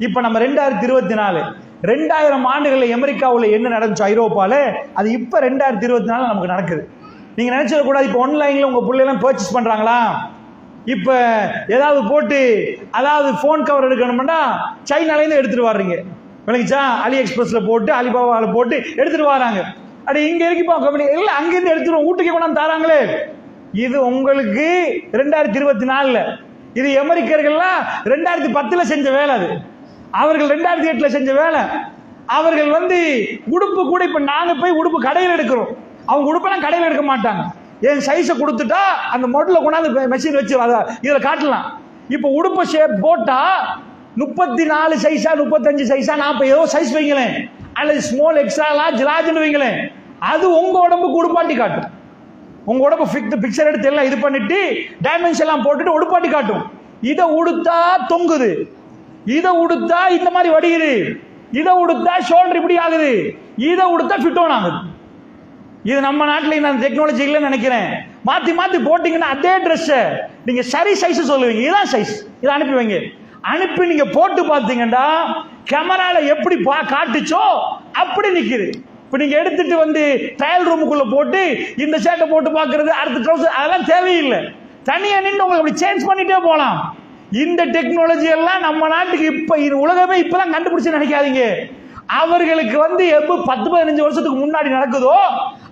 இப்ப நம்ம ரெண்டாயிரத்தி இருபத்தி நாலு. ரெண்டாயிரம் ஆண்டுகளில் அமெரிக்காவில் என்ன நடந்துச்சு? ஐரோப்பால. அது இப்ப ரெண்டாயிரத்தி இருபத்தி நாலு நமக்கு நடக்குது. நீங்க நினைச்சிட கூடாது இப்போ ஆன்லைன்ல உங்க பிள்ளைலாம் பர்ச்சேஸ் பண்றாங்களா? இப்ப ஏதாவது போட்டு அதாவது ஃபோன் கவர் எடுக்கணும்னா சைனாலேருந்து எடுத்துட்டு வர்றீங்க. விளங்கிச்சா? அலி எக்ஸ்பிரஸ்ல போட்டு அலிபாபாவில் போட்டு எடுத்துட்டு வராங்க. அடி இங்க இருக்குப்பா கம்பெனி. இல்ல அங்கேருந்து எடுத்துருவோம் வீட்டுக்கு கொண்டாந்து தராங்களே. இது உங்களுக்கு ரெண்டாயிரத்தி இருபத்தி நாலுல. இது அமெரிக்கர்கள்லாம் ரெண்டாயிரத்தி பத்துல செஞ்ச வேலை அது. அவர்கள் ரெண்டாயிரத்தி எட்டுல செஞ்ச வேலை. அவர்கள் வந்து உடுப்பு கூட இப்ப நாங்க போய் உடுப்பு கடையில் எடுக்கிறோம். அவங்க உடுப்பெல்லாம் கடையில் எடுக்க மாட்டாங்க. என் சைஸை கொடுத்துட்டா அந்த மொடல கொண்டாந்து மெஷின் வச்சு இதில் காட்டலாம். இப்போ உடுப்பு ஷேப் போட்டா முப்பத்தி நாலு சைஸா முப்பத்தஞ்சு சைஸா நாற்பது ஏதோ சைஸ் வைங்களேன். அல்லது ஸ்மால் எக்ஸ்ட்ரா லார்ஜ் லார்ஜ்னு வைங்களேன். அது உங்க உடம்புக்கு உடுப்பாட்டி காட்டும். உங்க உடம்பு ஃபிக் பிக்சர் எடுத்து எல்லாம் இது பண்ணிட்டு டைமென்ஷன் எல்லாம் போட்டுட்டு உடுப்பாட்டி காட்டும். இதை உடுத்தா தொங்குது. இதை உடுத்தா இந்த மாதிரி வடியுது. இதை உடுத்தா ஷோல்டர் இப்படி ஆகுது. இதை உடுத்தா ஃபிட்டோன் ஆகுது. இது நம்ம நாட்டில் நான் டெக்னாலஜி இல்லைன்னு நினைக்கிறேன். மாற்றி மாற்றி போட்டிங்கன்னா அதே ட்ரெஸ்ஸை நீங்கள் சரி சைஸை சொல்லுவீங்க. இதான் சைஸ் இதை அனுப்பி வைங்க. அனுப்பி நீங்கள் போட்டு பார்த்தீங்கன்னா கேமராவில் எப்படி பா காட்டுச்சோ அப்படி நிற்கிது இப்போ நீங்கள் எடுத்துட்டு வந்து ட்ரையல் ரூமுக்குள்ளே போட்டு இந்த ஷர்ட்டை போட்டு பார்க்குறது அடுத்த ட்ரௌசர் அதெல்லாம் தேவையில்லை. தனியாக நின்று உங்களுக்கு அப்படி சேஞ்ச் பண்ணிகிட்டே போகலாம். இந்த டெக்னாலஜி எல்லாம் நம்ம நாட்டுக்கு இப்ப இது உலகமே இப்பதான் கண்டுபிடிச்சு நினைக்காதீங்க. அவர்களுக்கு வந்து எப்போ பத்து பதினஞ்சு வருஷத்துக்கு முன்னாடி நடக்குதோ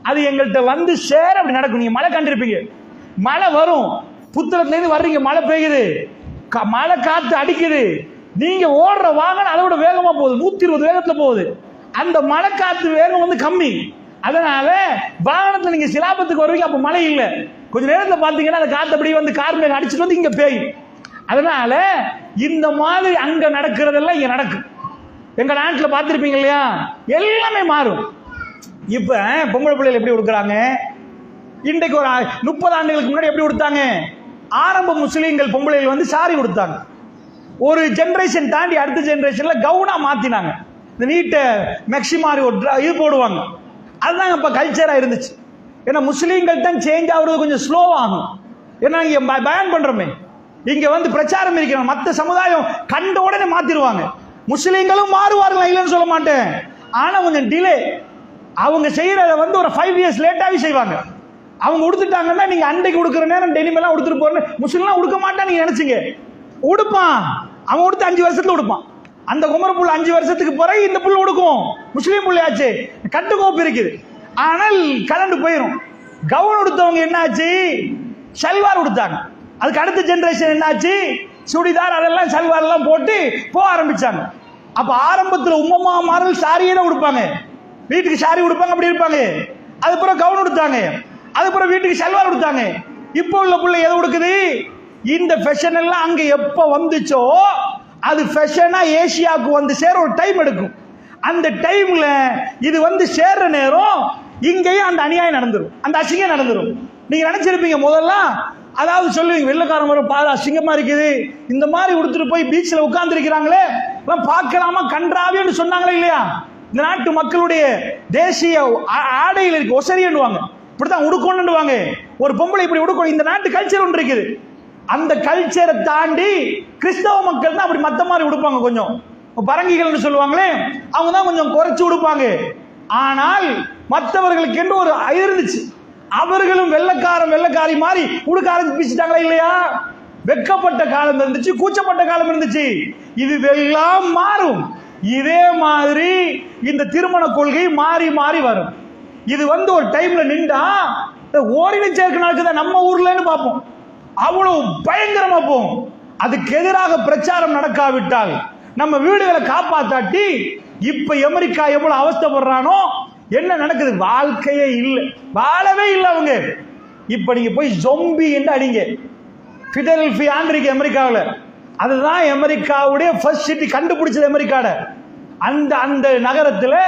அது எங்கள்கிட்ட வந்து சேர அப்படி நடக்கும். நீங்க மழை கண்டிருப்பீங்க. மழை வரும். புத்தகத்துல இருந்து வர்றீங்க மழை பெய்யுது. க- மழை காத்து அடிக்குது. நீங்க ஓடுற வாகனம் அதை விட வேகமா போகுது. நூத்தி இருபது வேகத்துல போகுது. அந்த மழை காத்து வேகம் வந்து கம்மி. அதனால வாகனத்தை நீங்க சிலாபத்துக்கு வருவீங்க அப்ப மழை இல்லை. கொஞ்ச நேரத்தில் பாத்தீங்கன்னா அந்த காத்து அப்படியே வந்து கார் மேல அடிச்சுட்டு வந்து இங்க பேயும். அதனால இந்த மாதிரி அங்க நடக்கிறதெல்லாம் இங்க நடக்கும். எங்க நாட்டில் பார்த்துருப்பீங்க இல்லையா? எல்லாமே மாறும். இப்ப பொம்பளை பிள்ளைகள் எப்படி கொடுக்குறாங்க இன்றைக்கு ஒரு முப்பது ஆண்டுகளுக்கு முன்னாடி எப்படி கொடுத்தாங்க ஆரம்ப முஸ்லீம்கள் பொம்பளைகள் வந்து சாரி கொடுத்தாங்க ஒரு ஜென்ரேஷன் தாண்டி அடுத்த ஜென்ரேஷன்ல கவுனா மாத்தினாங்க. இந்த நீட்டை மெக்ஸி மாதிரி ஒரு இது போடுவாங்க. அதுதான் இப்போ கல்ச்சராக இருந்துச்சு. ஏன்னா முஸ்லீம்கள் தான் சேஞ்ச் ஆகுறது கொஞ்சம் ஸ்லோ ஆகும் ஏன்னா இங்கே பயன் பண்ணுறோமே இங்க வந்து பிரச்சாரம் இருக்கிறோம் மத்த சமுதாயம் கண்ட உடனே மாத்திருவாங்க. முஸ்லீம்களும் மாறுவார்கள் இல்லைன்னு சொல்ல மாட்டேன். ஆனா கொஞ்சம் டிலே அவங்க செய்யறத வந்து ஒரு ஃபைவ் இயர்ஸ் லேட்டாவே செய்வாங்க. அவங்க உடுத்துட்டாங்கன்னா நீங்க அண்டைக்கு உடுக்கிற நேரம் டெனிம் எல்லாம் உடுத்துட்டு போறேன்னு முஸ்லீம்லாம் உடுக்க மாட்டான்னு நீங்க நினைச்சீங்க. உடுப்பான். அவன் உடுத்து அஞ்சு வருஷத்துல உடுப்பான். அந்த குமர புள்ள அஞ்சு வருஷத்துக்கு பிறகு இந்த புள்ள உடுக்கும். முஸ்லீம் புள்ளையாச்சு. கட்டுக்கோப்பு இருக்குது. ஆனால் கலண்டு போயிடும் கவுன் உடுத்தவங்க என்னாச்சு? சல்வார் உடுத்தாங்க. அதுக்கு அடுத்த ஜென்ரேஷன் என்னாச்சு? சுடிதார் அதெல்லாம் சல்வார் எல்லாம் போட்டு போக ஆரம்பிச்சாங்க. அப்ப ஆரம்பத்துல உம்மம்மா மாறல் சாரியே தான் உடுப்பாங்க. வீட்டுக்கு சாரி உடுப்பாங்க அப்படி இருப்பாங்க. அதுக்கப்புறம் கவுன் உடுத்தாங்க. அதுக்கப்புறம் வீட்டுக்கு சல்வார் உடுத்தாங்க. இப்போ உள்ள பிள்ளை எதை உடுக்குது? இந்த ஃபேஷன் எல்லாம் அங்க எப்ப வந்துச்சோ அது ஃபேஷனா ஏசியாவுக்கு வந்து சேர ஒரு டைம் எடுக்கும். அந்த டைம்ல இது வந்து சேர்ற நேரம் இங்கேயும் அந்த அநியாயம் நடந்துடும் அந்த அசிங்கம் நடந்துடும் நீங்க நினைச்சிருப்பீங்க முதல்ல அதாவது சொல்லுவீங்க வெள்ளக்காரன் வரும் பாரு அசிங்கமா இருக்குது. இந்த மாதிரி உடுத்துட்டு போய் பீச்சில் உட்கார்ந்துருக்கிறாங்களே பார்க்கலாமா? கன்றாவின்னு சொன்னாங்களே இல்லையா? இந்த நாட்டு மக்களுடைய தேசிய ஆ- ஆடையில் இருக்கு ஒசரியன்னுவாங்க. இப்படிதான் உடுக்கணுவாங்க ஒரு பொம்பளை இப்படி உடுக்கணும். இந்த நாட்டு கல்ச்சர் ஒன்று இருக்குது. அந்த கல்ச்சரை தாண்டி கிறிஸ்தவ மக்கள் தான் அப்படி மத்த மாதிரி உடுப்பாங்க கொஞ்சம். பரங்கிகள்னு சொல்லுவாங்களே அவங்க தான் கொஞ்சம் குறைச்சி உடுப்பாங்க. ஆனால் மற்றவர்களுக்கு என்று ஒரு இருந்துச்சு. அவர்களும் வெள்ளக்காரன் வெள்ளக்காரி மாதிரி உடுக்க ஆரம்பிச்சுட்டாங்களா இல்லையா? வெக்கப்பட்ட காலம் இருந்துச்சு கூச்சப்பட்ட காலம் இருந்துச்சு. இது எல்லாம் மாறும். இதே மாதிரி இந்த திருமண கொள்கை மாறி மாறி வரும். இது வந்து ஒரு டைம்ல நின்றா இந்த ஓரின சேர்க்கை நடக்குதா நம்ம ஊர்லன்னு பார்ப்போம். அவ்வளவு பயங்கரமா போகும். அதுக்கு எதிராக பிரச்சாரம் நடக்காவிட்டால் நம்ம வீடுகளை காப்பாத்தாட்டி இப்ப அமெரிக்கா எவ்வளவு அவஸ்தைப்படுறானோ என்ன நடக்குது? வாழ்க்கையே இல்லை. வாழவே இல்லை அவங்க. இப்போ நீங்கள் போய் ஜொம்பி என்று அடிங்க. பிடல்பியான் இருக்கு அமெரிக்காவில். அதுதான் அமெரிக்காவுடைய ஃபர்ஸ்ட் சிட்டி கண்டுபிடிச்சது அமெரிக்காட. அந்த அந்த நகரத்தில்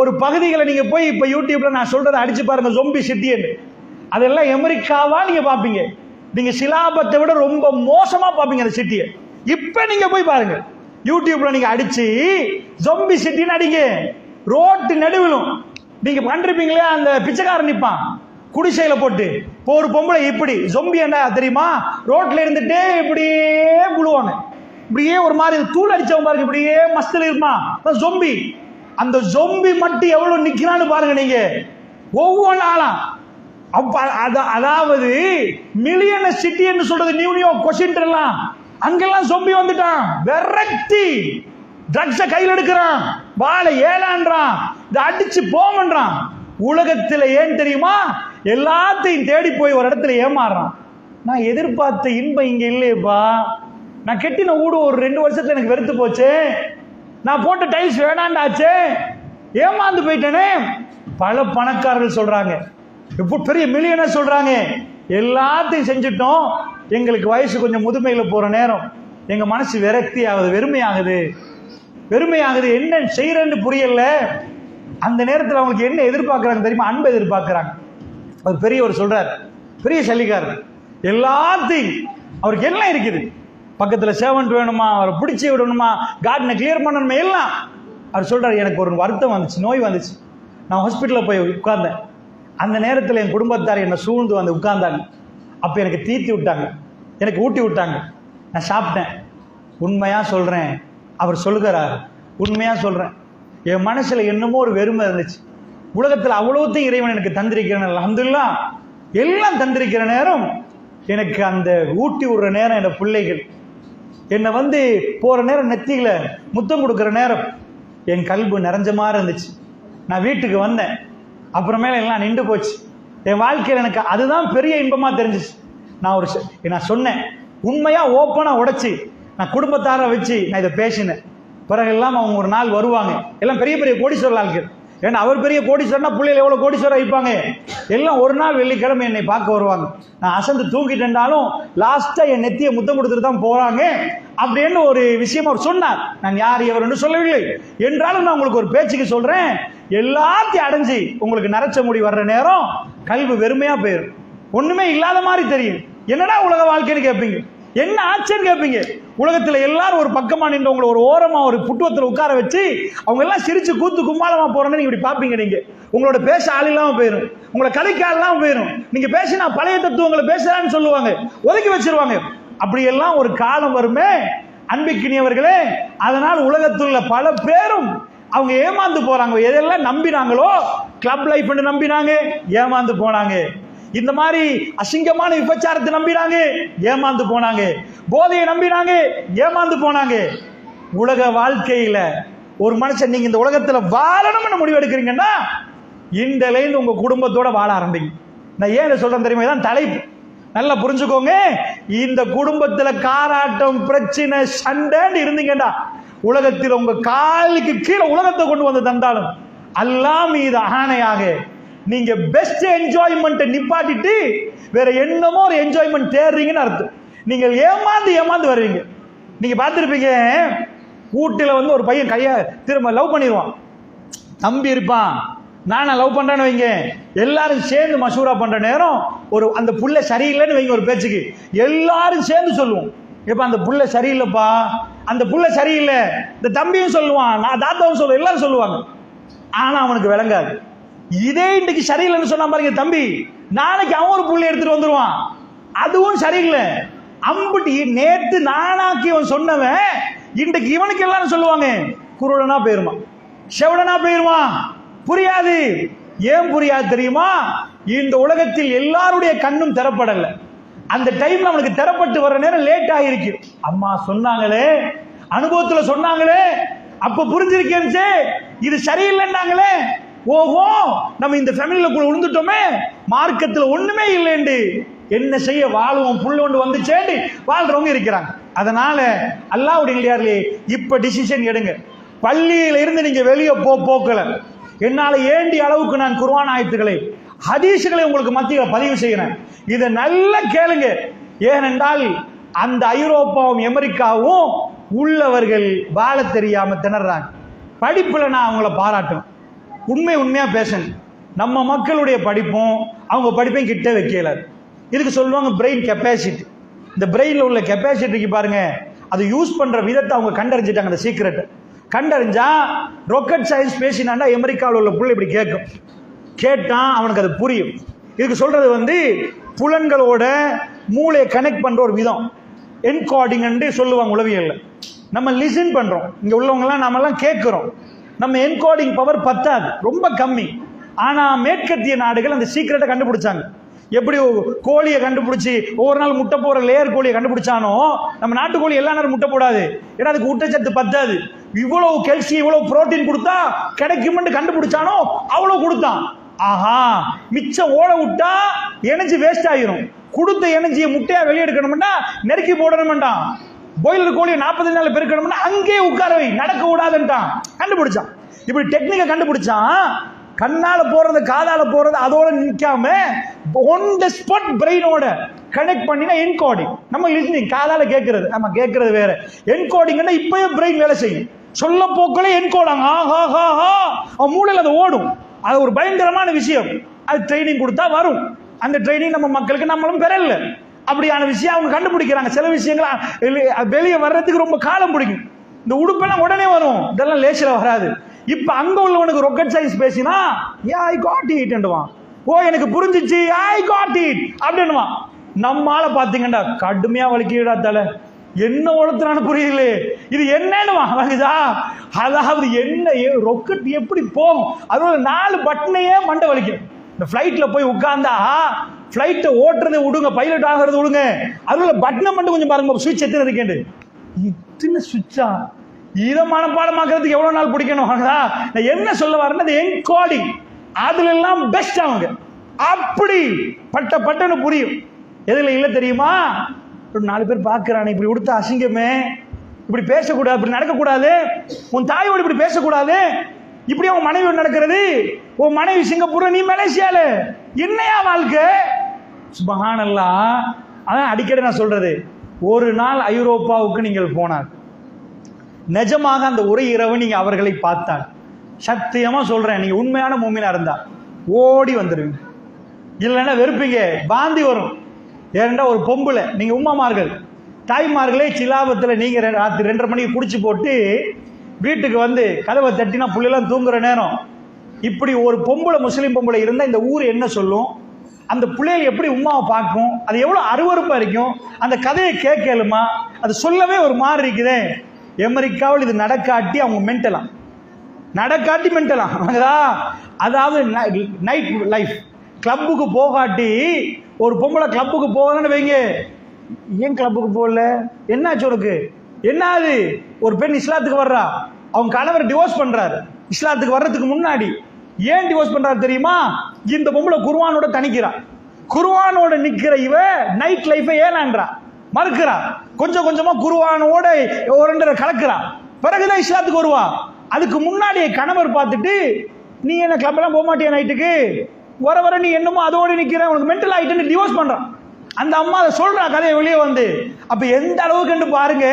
ஒரு பகுதிகளை நீங்கள் போய் இப்போ யூடியூப்பில் நான் சொல்கிறத அடிச்சு பாருங்க ஜொம்பி சிட்டின்னு அதெல்லாம் அமெரிக்காவாக நீங்கள் பார்ப்பீங்க நீங்கள் சிலாபத்தை விட ரொம்ப மோசமாக பார்ப்பீங்க அந்த சிட்டியை இப்போ நீங்கள் போய் பாருங்கள் யூடியூப்பில் நீங்கள் அடித்து ஜொம்பி சிட்டின்னு அடிங்க. ரோட்டு நடுவிலும். நீங்க கண்டிருப்பீங்களே அந்த பிச்சைக்காரன் நிற்பான் குடிசையில போட்டு. இப்போ ஒரு பொம்பளை இப்படி ஜொம்பி என்ன தெரியுமா? ரோட்ல இருந்துட்டே இப்படியே புழுவாங்க இப்படியே ஒரு மாதிரி தூள் அடிச்சவன் பாருங்க இப்படியே மஸ்தில் இருப்பான் ஜொம்பி அந்த ஜொம்பி மட்டும் எவ்வளவு நிக்கிறான்னு பாருங்க நீங்க. ஒவ்வொரு ஆளா. அப்ப அதாவது மில்லியன சிட்டி என்று சொல்றது நியூ நியூ எல்லாம். அங்கெல்லாம் சொம்பி வந்துட்டான். வெரக்தி. ட்ரக்ஸ கையில் எடுக்கிறான். வாழை ஏலான்றான் இதை அடிச்சு போமன்றான். உலகத்தில் ஏன் தெரியுமா? எல்லாத்தையும் தேடி போய் ஒரு இடத்துல ஏமாறுறான். நான் எதிர்பார்த்த இன்பம் இங்கே இல்லையப்பா. நான் கெட்டின வீடு ஒரு ரெண்டு வருஷத்தில் எனக்கு வெறுத்து போச்சு. நான் போட்ட டைல்ஸ் வேணாண்டாச்சு. ஏமாந்து போயிட்டேனே. பல பணக்காரர்கள் சொல்கிறாங்க இப்போ பெரிய மில்லியனர் சொல்கிறாங்க எல்லாத்தையும் செஞ்சுட்டோம். எங்களுக்கு வயசு கொஞ்சம் முதுமையில் போகிற நேரம். எங்கள் மனசு விரக்தி ஆகுது வெறுமையாகுது. வெறுமையாகுது என்ன செய்யறேன்னு புரியல. அந்த நேரத்தில் அவங்களுக்கு என்ன எதிர்பார்க்குறாங்க தெரியுமா? அன்பை எதிர்பார்க்குறாங்க. அவர் பெரியவர் சொல்றார். பெரிய சல்லிக்காரர். எல்லாத்தையும் அவருக்கு எல்லாம் இருக்குது. பக்கத்தில் சேவன்ட் வேணுமா? அவரை பிடிச்சி விடணுமா? கார்டனை கிளியர் பண்ணணுமா? எல்லாம். அவர் சொல்கிறார் எனக்கு ஒரு வருத்தம் வந்துச்சு நோய் வந்துச்சு. நான் ஹாஸ்பிட்டலில் போய் உட்கார்ந்தேன். அந்த நேரத்தில் என் குடும்பத்தார் என்னை சூழ்ந்து வந்து உட்கார்ந்தாங்க. அப்போ எனக்கு தீர்த்தி விட்டாங்க. எனக்கு ஊட்டி விட்டாங்க. நான் சாப்பிட்டேன். உண்மையாக சொல்கிறேன் அவர் சொல்லுகிறார். உண்மையாக சொல்கிறேன் என் மனசில் என்னமோ ஒரு வெறுமை இருந்துச்சு. உலகத்தில் அவ்வளோத்தையும் இறைவன் எனக்கு தந்திருக்கிறேன் அல்ஹம்துலில்லாஹ் எல்லாம் தந்திருக்கிற நேரம் எனக்கு அந்த ஊட்டி விடுற நேரம் என் பிள்ளைகள். என்னை வந்து போகிற நேரம் நெத்தியில் முத்தம் கொடுக்குற நேரம் என் கல்பு நிறைஞ்ச மாதிரி இருந்துச்சு. நான் வீட்டுக்கு வந்தேன். அப்புறமேல எல்லாம் நின்று போச்சு. என் வாழ்க்கையில் எனக்கு அதுதான் பெரிய இன்பமாக தெரிஞ்சிச்சு. நான் ஒரு நான் சொன்னேன். உண்மையாக ஓப்பனாக உடைச்சி நான் குடும்பத்தாரை வச்சு நான் இதை பேசினேன். பிறகு எல்லாம் அவங்க ஒரு நாள் வருவாங்க. எல்லாம் பெரிய பெரிய கோடீஸ்வரர் ஆட்கள் ஏன்னா அவர் பெரிய கோடீஸ்வரனா பிள்ளைகள் எவ்வளோ கோடீஸ்வரர் வைப்பாங்க? எல்லாம் ஒரு நாள் வெள்ளிக்கிழமை என்னை பார்க்க வருவாங்க. நான் அசந்து தூங்கிட்டேன்னாலும் லாஸ்ட்டாக என் நெத்தியை முத்தம் கொடுத்துட்டு தான் போகிறாங்க அப்படின்னு ஒரு விஷயம் அவர் சொன்னார். நான் யார் எவர்னு சொல்லவில்லை. என்றாலும் நான் உங்களுக்கு ஒரு பேச்சுக்கு சொல்கிறேன் எல்லாத்தையும் அடைஞ்சு உங்களுக்கு நரைச்ச முடி வர்ற நேரம் கல்வி வெறுமையாக போயிடும் ஒன்றுமே இல்லாத மாதிரி தெரியும். என்னடா உலக வாழ்க்கைன்னு கேட்பீங்க? என்ன ஆச்சுன்னு கேட்பீங்க உலகத்தில் எல்லாரும் ஒரு பக்கமாக நின்று உங்களை ஒரு ஓரமாக ஒரு புட்டுவத்தில் உட்கார வச்சு அவங்க எல்லாம் சிரித்து கூத்து கும்மாளமாக போகிறோன்னு நீங்கள் இப்படி பார்ப்பீங்க நீங்கள் உங்களோட பேச ஆள் இல்லாமல் போயிடும் உங்களை கதைக்க ஆள் போயிடும் நீங்கள் பேசினா பழைய தத்துவங்களை பேசுகிறான்னு சொல்லுவாங்க. ஒதுக்கி வச்சிருவாங்க. அப்படியெல்லாம் ஒரு காலம் வருமே அன்பிக்கினியவர்களே அதனால் உலகத்துள்ள பல பேரும் அவங்க ஏமாந்து போறாங்க. எதெல்லாம் நம்பினாங்களோ கிளப் லைஃப் நம்பினாங்க ஏமாந்து போனாங்க. இந்த மாதிரி அசிங்கமான விபச்சாரத்தை நம்பினாங்க ஏமாந்து போனாங்க. போதையை நம்பினாங்க ஏமாந்து போனாங்க. உலக வாழ்க்கையில ஒரு மனுஷன் நீங்க இந்த உலகத்துல வாழணும்னு முடிவு எடுக்கிறீங்கன்னா இன்றிலிருந்து உங்க குடும்பத்தோட வாழ ஆரம்பிங்க. நான் ஏன் சொல்றேன் தெரியுமா? தான் தலைப்பு. நல்லா புரிஞ்சுக்கோங்க. இந்த குடும்பத்துல காராட்டம் பிரச்சனை சண்டைன்னு இருந்தீங்கடா உலகத்தில் உங்க காலுக்கு கீழே உலகத்தை கொண்டு வந்து தந்தாலும் அல்லாஹ் மீது ஆணையாக நீங்க பெஸ்ட் என்ஜாய்மெண்ட்டை நிப்பாட்டிட்டு வேற என்னமோ ஒரு என்ஜாய்மெண்ட் தேடுறீங்கன்னு அர்த்தம். நீங்கள் ஏமாந்து ஏமாந்து வருவீங்க நீங்க பார்த்துருப்பீங்க வீட்டில் வந்து ஒரு பையன் கைய திரும்ப லவ் பண்ணிடுவான் தம்பி இருப்பான். நானா லவ் பண்றேன்னு வைங்க. எல்லாரும் சேர்ந்து மசூரா பண்ற நேரம் ஒரு அந்த புள்ள சரியில்லைன்னு வைங்க ஒரு பேச்சுக்கு. எல்லாரும் சேர்ந்து சொல்லுவோம். இப்ப அந்த புள்ள சரியில்லைப்பா. அந்த புள்ள சரியில்லை. இந்த தம்பியும் சொல்லுவான் நான் தாத்தாவும் சொல்லுவேன் எல்லாரும் சொல்லுவாங்க. ஆனா அவனுக்கு விளங்காது. இதே இன்றைக்கு சரியில்லைன்னு சொன்னா பாருங்க தம்பி. நாளைக்கு அவன் ஒரு புள்ளை எடுத்துட்டு வந்துருவான். அதுவும் சரியில்லை. அம்புட்டி நேற்று நானாக்கி அவன் சொன்னவன் இன்றைக்கு இவனுக்கு எல்லாரும் சொல்லுவாங்க குருடனா போயிருமா? செவடனா போயிருமா? புரியாது. ஏன் புரியாது தெரியுமா? இந்த உலகத்தில் எல்லாருடைய கண்ணும் திறப்படல. அந்த டைம்ல அவனுக்கு திறப்பட்டு வர நேரம் லேட் ஆகிருக்கு அம்மா சொன்னாங்களே அனுபவத்துல சொன்னாங்களே அப்ப புரிஞ்சிருக்கேன்ச்சே. இது சரியில்லைன்னாங்களே ஓஹோ நம்ம இந்த ஃபேமிலியில் விழுந்துட்டோமே மார்க்கத்தில் ஒண்ணுமே இல்லைண்டு என்ன செய்ய வாழுவோம் புல் ஒன்று வந்துச்சேண்டு. வாழ்றவங்க இருக்கிறாங்க. அதனால அல்லாவுடைய இல்லையார்களே இப்ப டிசிஷன் எடுங்க. பள்ளியில இருந்து நீங்க வெளியே போ போக்கல. என்னால ஏண்டி அளவுக்கு நான் குருவான ஆயத்துக்களை ஹதீஷுகளை உங்களுக்கு மத்தியில் பதிவு செய்கிறேன். இதை நல்லா கேளுங்க. ஏனென்றால் அந்த ஐரோப்பாவும் அமெரிக்காவும் உள்ளவர்கள் வாழ தெரியாம திணறாங்க. படிப்புல நான் அவங்கள பாராட்டும் உண்மை உண்மையாக பேசணும் நம்ம மக்களுடைய படிப்பும் அவங்க படிப்பையும் கிட்ட வைக்கல. இதுக்கு சொல்லுவாங்க பிரெயின் கெப்பாசிட்டி இந்த பிரெயினில் உள்ள கெப்பாசிட்டிக்கு பாருங்க. அது யூஸ் பண்ணுற விதத்தை அவங்க கண்டறிஞ்சிட்டாங்க அந்த சீக்கிரட்டை கண்டறிஞ்சா ராக்கெட் சயின்ஸ் பேசினாண்டா அமெரிக்காவில் உள்ள புள்ள இப்படி கேட்கும். கேட்டான் அவனுக்கு அது புரியும். இதுக்கு சொல்றது வந்து புலன்களோட மூளையை கனெக்ட் பண்ணுற ஒரு விதம். என்கார்டிங் சொல்லுவாங்க உளவியல்ல. நம்ம லிசன் பண்றோம். இங்க உள்ளவங்கலாம் நாமெல்லாம் கேட்குறோம். நம்ம என்கோடிங் பவர் பத்தாது. ரொம்ப கம்மி. ஆனால் மேற்கத்திய நாடுகள் அந்த சீக்கிரட்டை கண்டுபிடிச்சாங்க. எப்படி கோழியை கண்டுபிடிச்சி ஒவ்வொரு நாள் முட்டை போற லேயர் கோழியை கண்டுபிடிச்சானோ நம்ம நாட்டுக்கோழி எல்லா நேரம் முட்டை போடாது. ஏன்னா அதுக்கு ஊட்டச்சத்து பத்தாது. இவ்வளவு கெல்சியம் இவ்வளவு புரோட்டீன் கொடுத்தா கிடைக்கும்னு கண்டுபிடிச்சானோ அவ்வளவு கொடுத்தான். ஆஹா மிச்சம் ஓட விட்டா எனர்ஜி வேஸ்ட் ஆயிரும். கொடுத்த எனர்ஜியை முட்டையா வெளியெடுக்கணும்னா நெருக்கி போடணும்டான் பாய்லர் கோழியை நாற்பது நாள் பெருக்கணும்னா அங்கேயே உட்கார வை நடக்க விடாதுன்ட்டான். கண்டுபிடிச்சான். இப்படி டெக்னிக்கை கண்டுபிடிச்சான். கண்ணால போறது காதால போறது அதோட நிற்காம ஒன் த ஸ்பாட் பிரெயினோட கனெக்ட் பண்ணினா என்கோடிங் நம்ம லிஸ்னிங் காதால கேட்கறது நம்ம கேட்கறது வேற. என்கோடிங்னா இப்பயே பிரெயின் வேலை செய்யும். சொல்ல போக்களே என்கோடாங்க ஆஹா ஹா ஹா. அவன் மூளையில் அது ஓடும். அது ஒரு பயங்கரமான விஷயம். அது ட்ரைனிங் கொடுத்தா வரும். அந்த ட்ரைனிங் நம்ம மக்களுக்கு நம்மளும் பெறல அப்படியான விஷயம் அவங்க கண்டுபிடிக்கிறாங்க. சில விஷயங்கள் வெளியே வர்றதுக்கு ரொம்ப காலம் பிடிக்கும். இந்த உடுப்பெல்லாம் உடனே வரும். இதெல்லாம் லேசில் வராது. இப்ப அங்க உள்ளவனுக்கு ரொக்கெட் சயின்ஸ் பேசினா ஏ ஐ காட் இட்ன்னுவான் ஓ எனக்கு புரிஞ்சிச்சு. ஐ காட் இட் அப்படின்னுவான். நம்மால பாத்தீங்கன்னா கடுமையா வலிக்கிடா தலை. என்ன ஒழுத்துறான்னு புரியலையே. இது என்னன்னு வாங்குதா? அதாவது என்ன ரொக்கெட் எப்படி போகும்? அதோட நாலு பட்டனையே மண்டை வலிக்கும். இந்த ஃப்ளைட்டில் போய் உட்கார்ந்தா ஃப்ளைட்டை ஓட்டுறதை விடுங்க பைலட் ஆகிறது விடுங்க. அதனால பட்டனை மட்டும் கொஞ்சம் பாருங்க சுவிட்ச் எத்தனை இருக்கேன் இத்தனை சுவிட்சா இதை மனப்பாடமாக்குறதுக்கு எவ்வளோ நாள் பிடிக்கணும் ஆகுதா? நான் என்ன சொல்ல வரேன்னா அது என்கோடிங் அதுல எல்லாம் பெஸ்ட் அவங்க அப்படி பட்ட பட்டன்னு புரியும். எதுல இல்லை தெரியுமா? ஒரு நாலு பேர் பார்க்குறானே இப்படி கொடுத்த அசிங்கமே. இப்படி பேசக்கூடாது இப்படி நடக்கக்கூடாது. உன் தாயோடு இப்படி பேசக்கூடாது. இப்படி உன் மனைவி நடக்கிறது? உன் மனைவி சிங்கப்பூர் நீ மலேசியால. என்னையா வாழ்க்கை? சுபகானல்லா. அதான் அடிக்கடி நான் சொல்றது. ஒரு நாள் ஐரோப்பாவுக்கு நீங்கள் போனார். நிஜமாக அந்த ஒரு இரவு நீங்க அவர்களை பார்த்தால். சத்தியமா சொல்றேன் நீங்க உண்மையான மூமினா இருந்தா. ஓடி வந்துடுவீங்க இல்லைன்னா வெறுப்பீங்க. பாந்தி வரும். ஏன்டா ஒரு பொம்பளை நீங்க உமாமார்கள் தாய்மார்களே சிலாபத்தில் நீங்கள் ரெ- ராத்திரி ரெண்டரை மணிக்கு குடிச்சு போட்டு வீட்டுக்கு வந்து கதவை தட்டினா புள்ளைலாம் தூங்குற நேரம். இப்படி ஒரு பொம்பளை முஸ்லீம் பொம்பளை இருந்தால் இந்த ஊர் என்ன சொல்லும்? அந்த பிள்ளைகள் எப்படி உமாவை பார்க்கும்? அது எவ்வளோ அருவறுப்பாக இருக்கும்? அந்த கதையை கேட்கலுமா? அது சொல்லவே ஒரு மாதிரி இருக்குதே. அமெரிக்காவில் இது நடக்காட்டி அவங்க மென்டலாம். நடக்காட்டி மென்டலாம். அதாவது நைட் லைஃப் கிளப்புக்கு போகாட்டி ஒரு பொம்பளை கிளப்புக்கு போகலன்னு வைங்க. ஏன் கிளப்புக்கு போகல? என்னாச்சு உனக்கு? என்ன அது ஒரு பெண் இஸ்லாத்துக்கு வர்றா. அவங்க கணவர் டிவோர்ஸ் பண்றாரு. இஸ்லாத்துக்கு வர்றதுக்கு முன்னாடி ஏன் டிவோர்ஸ் பண்றாரு தெரியுமா? இந்த பொம்பளை குருவானோட தணிக்கிறா. குருவானோட நிக்கிற இவ நைட் லைஃபை ஏனான்றா மறுக்கிறா. கொஞ்சம் கொஞ்சமா குருவானோட ஒரு கலக்குறா. பிறகுதான் இஸ்லாத்துக்கு வருவா. அதுக்கு முன்னாடி கணவர் பார்த்துட்டு நீ என்ன கிளப் எல்லாம் போக மாட்டியா நைட்டுக்கு வர வர நீ என்னமோ அதோட நிக்கிற. உனக்கு மென்டல் ஆயிட்டுன்னு டிவோர்ஸ் பண்றான். அந்த அம்மா அதை சொல்றா கதையை வெளியே வந்து. அப்ப எந்த அளவுக்கு பாருங்க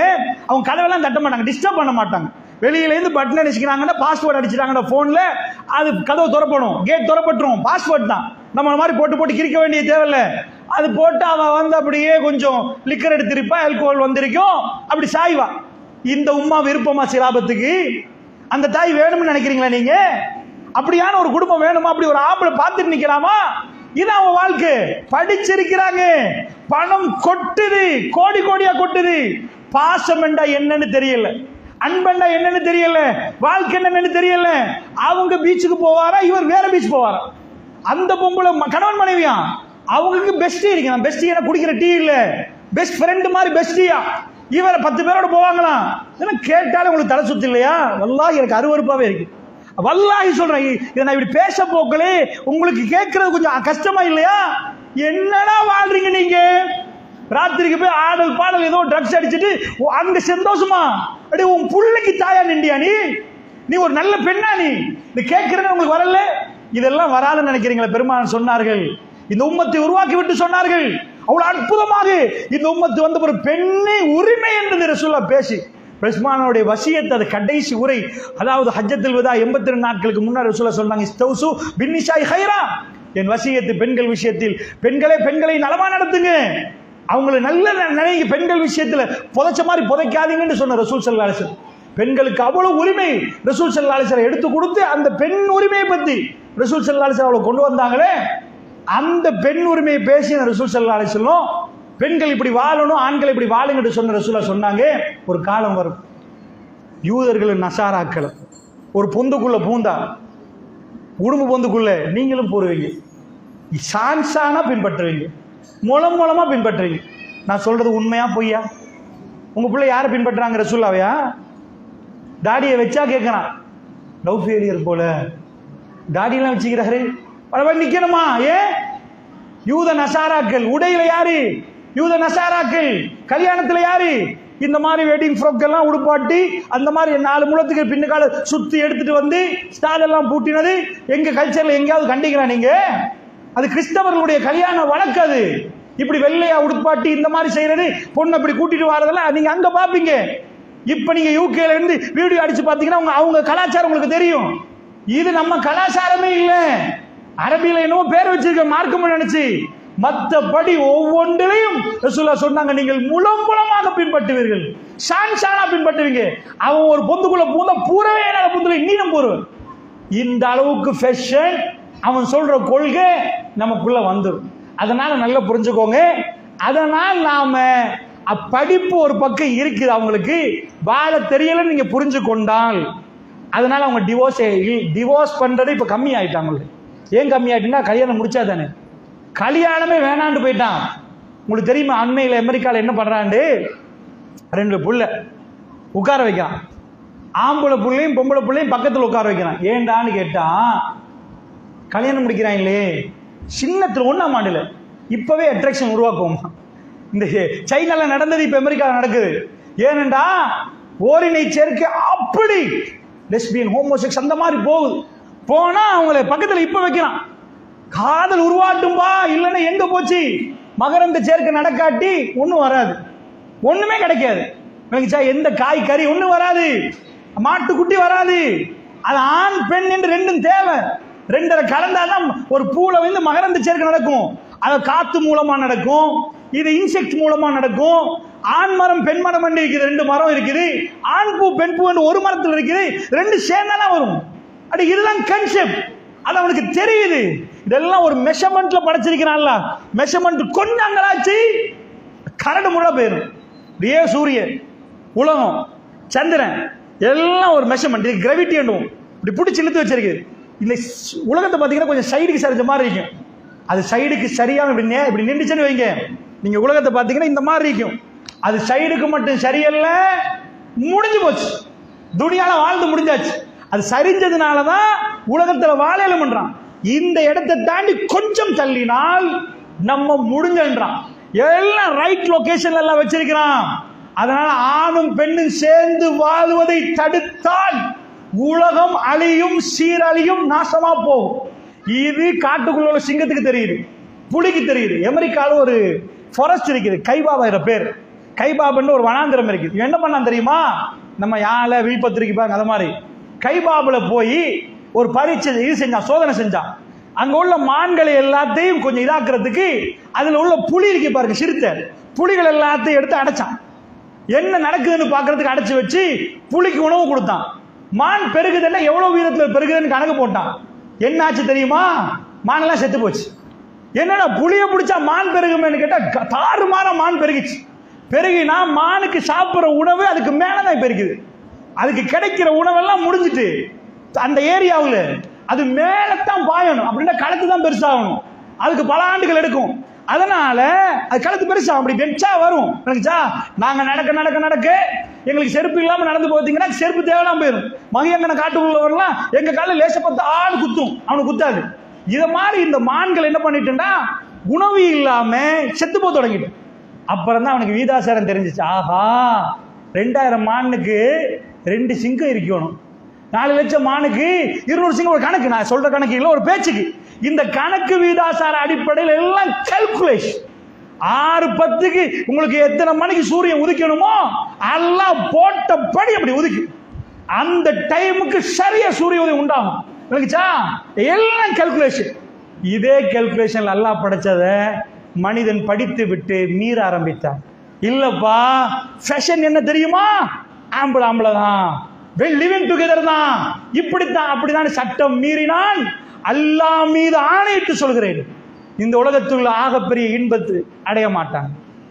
அவங்க கதவெல்லாம் தட்ட மாட்டாங்க டிஸ்டர்ப் பண்ண மாட்டாங்க. வெளியிலேருந்து பட்டன் அடிச்சுக்கிறாங்கன்னா பாஸ்வேர்டு அடிச்சிட்டாங்கன்னா ஃபோனில் அது கதவு திறப்படும். கேட் திறப்பட்டுரும் பாஸ்வேர்ட் தான். நம்ம மாதிரி போட்டு போட்டு கிரிக்க வேண்டிய தேவையில்ல. அது போட்டு அவன் வந்து அப்படியே கொஞ்சம் லிக்கர் எடுத்திருப்பா ஆல்கோஹால் வந்திருக்கும் அப்படி சாய்வா. இந்த உம்மா விருப்பமா சிலாபத்துக்கு அந்த தாய் வேணும்னு நினைக்கிறீங்களா நீங்க? அப்படியான ஒரு குடும்பம் வேணுமா? அப்படி ஒரு ஆப்பிள பார்த்துட்டு நிக்கலாமா? இது அவன் வாழ்க்கை. படிச்சிருக்கிறாங்க. பணம் கொட்டுது. கோடி கோடியா கொட்டுது. பாசம் என்றா என்னன்னு தெரியல. அன்பண்டா என்னன்னு தெரியல. வாழ்க்கை என்னன்னு தெரியல. அவங்க பீச்சுக்கு போவாரா? இவர் வேற பீச் போவாரா? அந்த பொம்பளை கணவன் மனைவியா? அவங்களுக்கு பெஸ்டி இருக்கு பெஸ்டி என்ன குடிக்கிற டீ இல்ல. பெஸ்ட் ஃப்ரெண்டு மாதிரி பெஸ்டியா இவரை பத்து பேரோட போவாங்களாம். என்ன கேட்டாலும் உங்களுக்கு தலை சுத்தி இல்லையா? வல்லாஹி எனக்கு அருவறுப்பாவே இருக்கு. வல்லாஹி சொல்றேன். இதை நான் இப்படி பேச போக்களே உங்களுக்கு கேட்கறது கொஞ்சம் கஷ்டமா இல்லையா? என்னடா வாழ்றீங்க நீங்க? ராத்திரிக்கு போய் ஆடல் பாடல் ஏதோ ட்ரக்ஸ் அடிச்சிட்டு ஓ, அங்க சந்தோஷமா? அடி உன் புள்ளைக்கு தாயா நின்றியா நீ? நீ ஒரு நல்ல பெண்ணா நீ? இது கேட்கறது உங்களுக்கு வரல? இதெல்லாம் வராதுன்னு நினைக்கிறீங்களா பெருமான் சொன்னார்கள். இந்த உம்மத்தை உருவாக்கி விட்டு சொன்னார்கள். அவ்வளவு அற்புதமாக. இந்த உம்மத்து வந்து ஒரு பெண்ணை உரிமை என்று ரசூல்லா பேசி பெருமானுடைய வசியத்தை அது கடைசி உரை அதாவது ஹஜ்ஜத்தில் விதா எண்பத்தி ரெண்டு நாட்களுக்கு முன்னாடி சொல்ல சொன்னாங்க இஸ்தௌசு பின்னிஷாய் ஹைரா. என் வசியத்து பெண்கள் விஷயத்தில் பெண்களே பெண்களை நலமா நடத்துங்க. அவங்கள நல்ல ந- நினைங்க பெண்கள் விஷயத்தில் புதைச்ச மாதிரி புதைக்காதீங்கன்னு சொன்ன ரசூல் சல்லா பெண்களுக்கு அவ்வளவு உரிமை ரசூல் சல்லா அலிசன் எடுத்து கொடுத்து அந்த பெண் உரிமையை பத்தி ரசூல் சல்லா அவ்வளோ அவளை கொண்டு வந்தாங்களே அந்த பெண் உரிமையை பேசின ரசூல் சல்லா பெண்கள் இப்படி வாழணும் ஆண்கள் இப்படி வாழுங்கன்னு சொன்ன ரசூலா சொன்னாங்க. ஒரு காலம் வரும். யூதர்களும் நசாராக்கள். ஒரு பொந்துக்குள்ள பூந்தா. குடும்ப பொந்துக்குள்ள நீங்களும் போடுவீங்க. சான்ஸானா பின்பற்றுவீங்க. மூலம் மூலமாக பின்பற்றுறீங்க. நான் சொல்கிறது உண்மையா பொய்யா? உங்கள் பிள்ளை யாரை பின்பற்றுறாங்க ரசூல்லாவையா? தாடியை வச்சா கேட்குறான் லவ் ஃபெயிலியர் போல. தாடியெல்லாம் வச்சுக்கிறாரு. பரவாயில்ல நிற்கணுமா ஏன் யூத நசாராக்கள். உடையில யாரு? யூத நசாராக்கள். கல்யாணத்தில் யாரு? இந்த மாதிரி வெட்டிங் ஃப்ராக் எல்லாம் உடுப்பாட்டி அந்த மாதிரி நாலு முழத்துக்கு பின்னுக்கால சுத்தி எடுத்துட்டு வந்து ஸ்டால் எல்லாம் பூட்டினது எங்க கல்ச்சர்ல எங்கேயாவது கண்டிக்கிறா நீங்க? அது கிறிஸ்தவர்களுடைய கல்யாண வழக்கு அது. இப்படி வெள்ளையா உடுப்பாட்டி இந்த மாதிரி செய்யறது பொண்ணு அப்படி கூட்டிட்டு வரதெல்லாம் நீங்க அங்க பாப்பீங்க. இப்ப நீங்க யூகேல இருந்து வீடியோ அடிச்சு பாத்தீங்கன்னா அவங்க அவங்க கலாச்சாரம் உங்களுக்கு தெரியும். இது நம்ம கலாச்சாரமே இல்லை. அரபியில என்னவோ பேர் வச்சிருக்க மார்க்கம் நினைச்சு. மத்தபடி ஒவ்வொன்றிலையும் ரசூல்லா சொன்னாங்க நீங்கள் முலம் முலமாக பின்பற்றுவீர்கள். ஷான் ஷானா பின்பற்றுவீங்க. அவன் ஒரு பொந்துக்குள்ள பூந்த பூரவே இல்லாத பொந்துல நீனும் போருவன் இந்த அளவுக்கு ஃபேஷன் அவன் சொல்ற கொள்கை நமக்குள்ள வந்துடும் அதனால நல்லா புரிஞ்சுக்கோங்க. அதனால் நாம அப்படிப்பு படிப்பு ஒரு பக்கம் இருக்குது அவங்களுக்கு. வாழ தெரியலன்னு நீங்க புரிஞ்சு கொண்டால் அதனால அவங்க டிவோர்ஸ் டிவோர்ஸ் பண்றது இப்ப கம்மி ஆயிட்டாங்க. ஏன் கம்மி ஆயிட்டுன்னா கல்யாணம் முடிச்சா தானே கல்யாணமே வேணாண்டு போயிட்டான். உங்களுக்கு தெரியுமா அண்மையில் அமெரிக்காவில் என்ன பண்றாண்டு? ரெண்டு புள்ள உட்கார வைக்கிறான். ஆம்பளை புள்ளையும் பொம்பளை புள்ளையும் பக்கத்தில் உட்கார வைக்கிறான். ஏன்டான்னு கேட்டால் கல்யாணம் முடிக்கிறாங்களே. சின்னத்தில் ஒன்றாம் ஆண்டில். இப்போவே அட்ராக்ஷன் உருவாக்குவோம்? இந்த சைனாவில் நடந்தது இப்போ அமெரிக்காவில் நடக்குது. ஏனென்றா ஓரினை சேர்க்கை அப்படி லெஸ்பியன் ஹோமோசெக்ஸ் அந்த மாதிரி போகுது. போனா அவங்கள பக்கத்தில் இப்போ வைக்கிறான் காதல் உருவாட்டும்பா இல்லைன்னா எங்கே போச்சு? மகரந்த சேர்க்கை நடக்காட்டி ஒன்றும் வராது. ஒன்றுமே கிடைக்காது. விளங்குச்சா எந்த காய் கறி ஒன்றும் வராது. மாட்டுக்குட்டி வராது. அது ஆண் பெண் என்று ரெண்டும் தேவை. ரெண்டரை கலந்தாதான் ஒரு பூல வந்து மகரந்த சேர்க்கை நடக்கும். அது காத்து மூலமா நடக்கும். இது இன்செக்ட் மூலமா நடக்கும். ஆண் மரம் பெண் மரம் என்று இருக்குது. ரெண்டு மரம் இருக்குது. ஆண் பூ பெண் பூ என்று ஒரு மரத்தில் இருக்குது. ரெண்டு சேர்ந்தாதான் வரும். அப்படி இதெல்லாம் கன்செப்ட் அது அவனுக்கு தெரியுது. இதெல்லாம் ஒரு மெஷர்மெண்ட்ல படைச்சிருக்கிறான்ல. மெஷர்மெண்ட் கொஞ்சம் அங்கலாச்சு கரடு முழா போயிடும். இப்படியே சூரியன் உலகம் சந்திரன் எல்லாம் ஒரு மெஷர்மெண்ட் இது கிரவிட்டி என்னும் இப்படி பிடிச்சி இழுத்து வச்சிருக்கு இல்லை ஸ்- உலகத்தை பார்த்தீங்கன்னா கொஞ்சம் சைடுக்கு சரிஞ்ச மாதிரி இருக்கும். அது சைடுக்கு சரியான இப்படி நே இப்படி நின்றுச்சுன்னு வைங்க. நீங்கள் உலகத்தை பார்த்தீங்கன்னா இந்த மாதிரி இருக்கும். அது சைடுக்கு மட்டும் சரியல்ல முடிஞ்சு போச்சு. துணியால் வாழ்ந்து முடிஞ்சாச்சு. அது சரிஞ்சதுனால தான் உலகத்தில் வாழையில பண்றான் இந்த இடத்தை தாண்டி கொஞ்சம் தள்ளினால் நம்ம முடிஞ்சன்றான். எல்லாம் ரைட் லொகேஷன்ல எல்லாம் வச்சிருக்கிறான். அதனால ஆணும் பெண்ணும் சேர்ந்து வாழ்வதை தடுத்தால் உலகம் அழியும் சீரழியும் நாசமா போகும். இது காட்டுக்குள்ள உள்ள சிங்கத்துக்கு தெரியுது. புலிக்கு தெரியுது. அமெரிக்காவில் ஒரு ஃபாரஸ்ட் இருக்குது. கைபாபாங்கிற பேர். கைபாபுன்னு ஒரு வனாந்திரம் இருக்குது. என்ன பண்ணான் தெரியுமா? நம்ம யாழை விழுப்பத்திரிக்கை பாருங்க அது மாதிரி. கைபாபுல போய் ஒரு பரீட்சை இது செஞ்சான் சோதனை செஞ்சான். அங்க உள்ள மான்களை எல்லாத்தையும் கொஞ்சம் இதாக்குறதுக்கு அதுல உள்ள புலி இருக்கு பாருங்க சிறுத்தை. புலிகள் எல்லாத்தையும் எடுத்து அடைச்சான். என்ன நடக்குதுன்னு பார்க்கறதுக்கு அடைச்சு வச்சு புலிக்கு உணவு கொடுத்தான். மான் பெருகுதல்ல எவ்வளவு உயரத்தில் பெருகுதுன்னு கணக்கு போட்டான். என்ன ஆச்சு தெரியுமா? மானெல்லாம் செத்து போச்சு. என்னடா புளிய பிடிச்சா மான் பெருகுமேன்னு கேட்டா க- தாறுமாற மான் பெருகிச்சு. பெருகினா மானுக்கு சாப்பிட்ற உணவு அதுக்கு மேலதான் பெருகுது. அதுக்கு கிடைக்கிற உணவெல்லாம் முடிஞ்சிட்டு அந்த ஏரியாவில் அது மேலத்தான் பாயணும். அப்படின்னா களத்து தான் பெருசாகணும். அதுக்கு பல ஆண்டுகள் எடுக்கும். அதனால அது கழுத்து பெருசா அப்படி வெச்சா வரும். விளங்குச்சா நாங்க நடக்க நடக்க நடக்க எங்களுக்கு செருப்பு இல்லாம நடந்து போத்தீங்கன்னா செருப்பு தேவையில்லாம போயிடும் மகியங்கன காட்டுக்குள்ள வரலாம். எங்க கால லேச பத்து ஆள் குத்தும். அவனுக்கு குத்தாது. இத மாதிரி இந்த மான்கள் என்ன பண்ணிட்டுண்டா? உணவு இல்லாம செத்து போக தொடங்கிட்டு. அப்புறம் தான் அவனுக்கு வீதாசாரம் தெரிஞ்சிச்சு. ஆஹா ரெண்டாயிரம் மானுக்கு ரெண்டு சிங்கம் இருக்கணும். நாலு லட்சம் மானுக்கு இருநூறு சிங்கம் ஒரு கணக்கு. நான் சொல்ற கணக்கு இல்லை ஒரு பேச்சுக்கு. இந்த கணக்கு வீதாசார அடிப்படையில் எல்லாம் கல்குலேஷன் ஆறு பத்துக்கு உங்களுக்கு எத்தனை மணிக்கு சூரியன் உதிக்கணுமோ எல்லாம் போட்டபடி அப்படி உதிக்கும். அந்த டைமுக்கு சரியா சூரிய உதயம் உண்டாகும். விளங்குச்சா எல்லாம் கல்குலேஷன் இதே கல்குலேஷன் நல்லா படைச்சத மனிதன் படித்து விட்டு மீற ஆரம்பித்தான். இல்லப்பா ஃபேஷன் என்ன தெரியுமா? ஆம்பளை ஆம்பளை தான் லிவிங் டுகெதர் தான் இப்படித்தான் அப்படிதான் சட்டம் மீறினான் அல்லாஹ் மீது ஆணையிட்டு சொல்கிறேன். இந்த உலகத்துள்ள ஆகப்பெரிய இன்பத்து அடைய மாட்டாங்க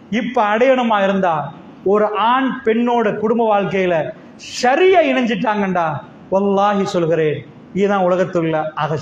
இப்ப அடையணுமா இருந்தா ஒரு ஆண் பெண்ணோட குடும்ப வாழ்க்கையில சரியா இணைஞ்சிட்டாங்கண்டா. வல்லாகி சொல்கிறேன். இதுதான் உலகத்துள்ள அகசி